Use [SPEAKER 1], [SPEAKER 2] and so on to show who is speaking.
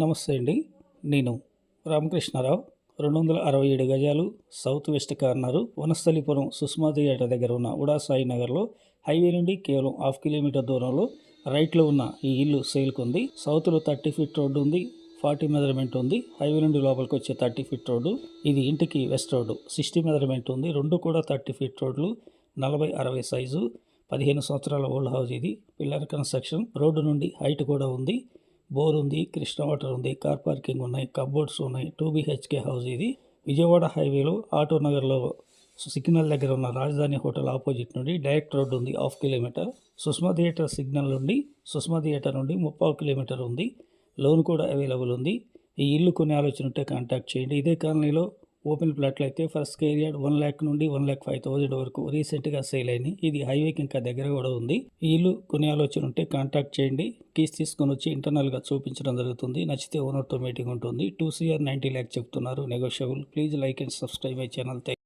[SPEAKER 1] నమస్తే అండి. నేను రామకృష్ణారావు. రెండు వందల అరవై ఏడు గజాలు south west corner Vanasthalipuram Sushma theatre దగ్గర ఉన్న ఉడా సాయి నగర్లో హైవే నుండి కేవలం హాఫ్ కిలోమీటర్ దూరంలో రైట్లో ఉన్న ఈ ఇల్లు సేల్కి ఉంది. సౌత్లో థర్టీ ఫీట్ రోడ్డు ఉంది. ఫార్టీ మెజర్మెంట్ ఉంది. హైవే నుండి లోపలికి వచ్చే థర్టీ ఫీట్ రోడ్డు ఇది ఇంటికి వెస్ట్ రోడ్డు సిక్స్టీ మెజర్మెంట్ ఉంది. రెండు కూడా థర్టీ ఫీట్ రోడ్లు నలభై అరవై సైజు పదిహేను సంవత్సరాల ఓల్డ్ హౌస్ ఇది. పిల్లర్ కన్స్ట్రక్షన్ రోడ్డు నుండి హైట్ కూడా ఉంది. బోర్ ఉంది కృష్ణ వాటర్ ఉంది కార్ పార్కింగ్ ఉన్నాయి కబోర్డ్స్ ఉన్నాయి టూ బీహెచ్కే హౌస్ ఇది. విజయవాడ హైవేలో ఆటో నగర్లో సిగ్నల్ దగ్గర ఉన్న రాజధాని హోటల్ ఆపోజిట్ నుండి డైరెక్ట్ రోడ్ ఉంది half kilometre. Sushma theatre signal నుండి సుష్మా థియేటర్ నుండి ముప్పావు కిలోమీటర్ ఉంది. లోన్ కూడా అవైలబుల్ ఉంది. ఈ ఇల్లు కొనే ఆలోచన ఉంటే కాంటాక్ట్ చేయండి. ఇదే కాలనీలో ఓపెన్ ప్లాట్లు అయితే ఫస్ట్ ఏరియా వన్ ల్యాక్ నుండి వన్ ల్యాక్ ఫైవ్ థౌజండ్ వరకు రీసెంట్గా సేల్ అయినాయి. ఇది హైవేకి ఇంకా దగ్గర కూడా ఉంది. ఈ ఇల్లు కొనే ఆలోచన ఉంటే కాంటాక్ట్ చేయండి. కీస్ తీసుకొని వచ్చి ఇంటర్నల్గా చూపించడం జరుగుతుంది. నచ్చితే ఓనర్తో మీటింగ్ ఉంటుంది. టూ సిఆర్ నైంటీ ల్యాక్ చెప్తున్నారు negotiable. Please like and subscribe my channel.